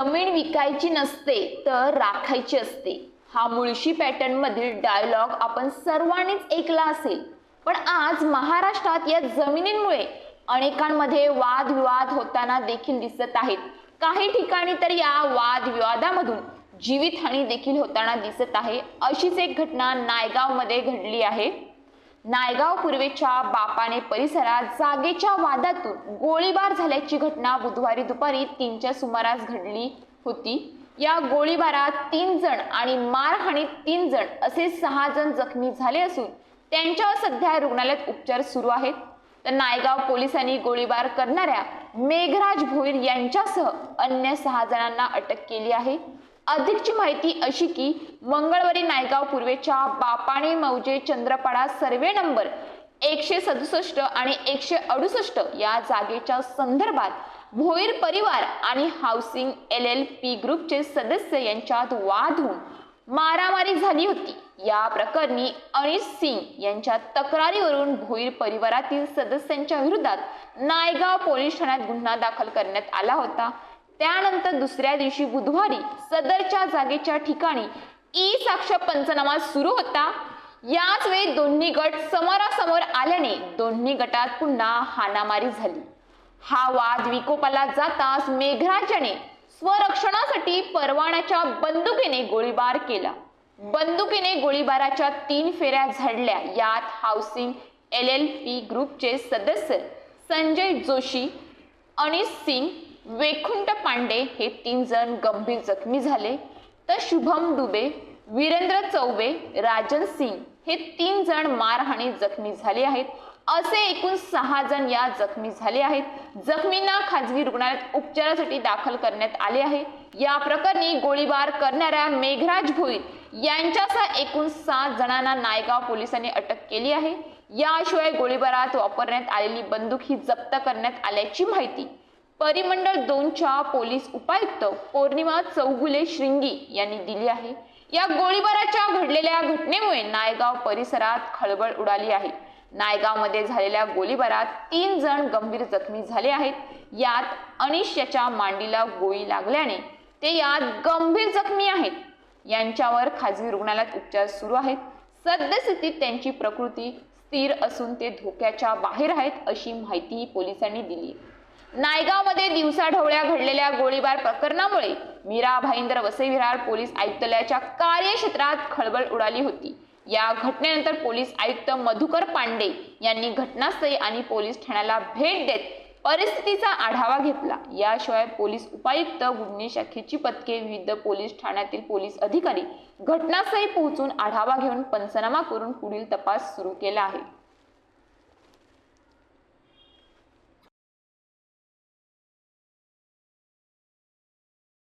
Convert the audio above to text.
जमीन विकायची नसते तर राखायची असते. हा मुळशी पॅटर्न मधील डायलॉग आपण सर्वांनीच ऐकला असेल. पण आज महाराष्ट्रात या जमिनींमुळे अनेकांमध्ये वादविवाद होताना देखील दिसत आहेत. काही ठिकाणी तर या वादविवादामधून जीवितहानी देखील होताना दिसत आहे. अशीच एक घटना नायगावमध्ये घडली आहे. नायगाव पूर्वेच्या बापाने परिसरात जागेच्या वादातून गोळीबार झाल्याची घटना बुधवारी दुपारी तीनच्या सुमारास घडली होती. या गोळीबारात तीन जण आणि मारहाणीत तीन जण असे सहा जण जखमी झाले असून त्यांच्यावर सध्या रुग्णालयात उपचार सुरू आहेत. तर नायगाव पोलिसांनी गोळीबार करणाऱ्या मेघराज भोईर यांच्यासह अन्य सहा जणांना अटक केली आहे. अधिकची माहिती अशी की मंगळवारी नायगाव पूर्वेच्या बापाणे मौजे चंद्रपाडा सर्वे नंबर एकशे सदुसष्ट आणि एकशे अडुसष्ट या जागेच्या संदर्भात भोईर परिवार आणि हाऊसिंग एल एल पी ग्रुपचे सदस्य यांच्यात वाद होऊन मारामारी झाली होती. या प्रकरणी अनिश सिंग यांच्या तक्रारीवरून भोईर परिवारातील सदस्यांच्या विरोधात नायगाव पोलीस ठाण्यात गुन्हा दाखल करण्यात आला होता. त्यानंतर दुसऱ्या दिवशी बुधवारी सदरच्या जागेच्या ठिकाणी ई साक्ष पंचनामा सुरू होता. याच वेळी दोन्ही गट समोरासमोर आल्याने दोन्ही गटात पुन्हा हाणामारी झाली. हा वाद विकोपाला जाताच मेघराजाने स्वरक्षणासाठी परवानाच्या बंदुकीने गोळीबार केला. बंदुकीने गोळीबाराच्या तीन फेऱ्या झडल्या. यात हाऊसिंग एल एल पी ग्रुपचे सदस्य संजय जोशी अनिश सिंग वेखुंट पांडे हे तीन जण गंभीर जखमी झाले. तर शुभम दुबे वीरेंद्र चौबे राजन सिंग हे तीन जण मारहाणी जखमी झाले आहेत. असे एकूण सहा जण या जखमी झाले आहेत. जखमींना खाजगी रुग्णालयात उपचारासाठी दाखल करण्यात आले आहे. या प्रकरणी गोळीबार करणाऱ्या मेघराज भोईर यांच्यासह एकूण सात जणांना नायगाव पोलिसांनी अटक केली आहे. याशिवाय गोळीबारात वापरण्यात आलेली बंदूक ही जप्त करण्यात आल्याची माहिती परिमंडळ दोनच्या पोलीस उपायुक्त पौर्णिमा चौगुले श्रिंगी यांनी दिली आहे. या गोळीबाराच्या घडलेल्या घटनेमुळे नायगाव परिसरात खळबळ उडाली आहे. नायगावमध्ये झालेल्या गोळीबारात तीन जण गंभीर जखमी झाले आहेत. यात अनिश याच्या मांडीला गोळी लागल्याने ते यात गंभीर जखमी आहेत. यांच्यावर खाजगी रुग्णालयात उपचार सुरू आहेत. सद्यस्थितीत त्यांची प्रकृती स्थिर असून ते धोक्याच्या बाहेर आहेत अशी माहितीही पोलिसांनी दिली नायगावमध्ये दिवसाढवळ्या घडलेल्या गोळीबार प्रकरणामुळे मीरा भाईंदर वसई पोलीस आयुक्तालयाच्या कार्यक्षेत्रात खळबळ उडाली होती. या घटनेनंतर पोलीस आयुक्त मधुकर पांडे यांनी घटनास्थळी आणि पोलीस ठाण्याला भेट देत परिस्थितीचा आढावा घेतला. याशिवाय पोलीस उपायुक्त गुन्हे शाखेची पथके विविध पोलीस ठाण्यातील पोलीस अधिकारी घटनास्थळी पोहोचून आढावा घेऊन पंचनामा करून पुढील तपास सुरू केला आहे.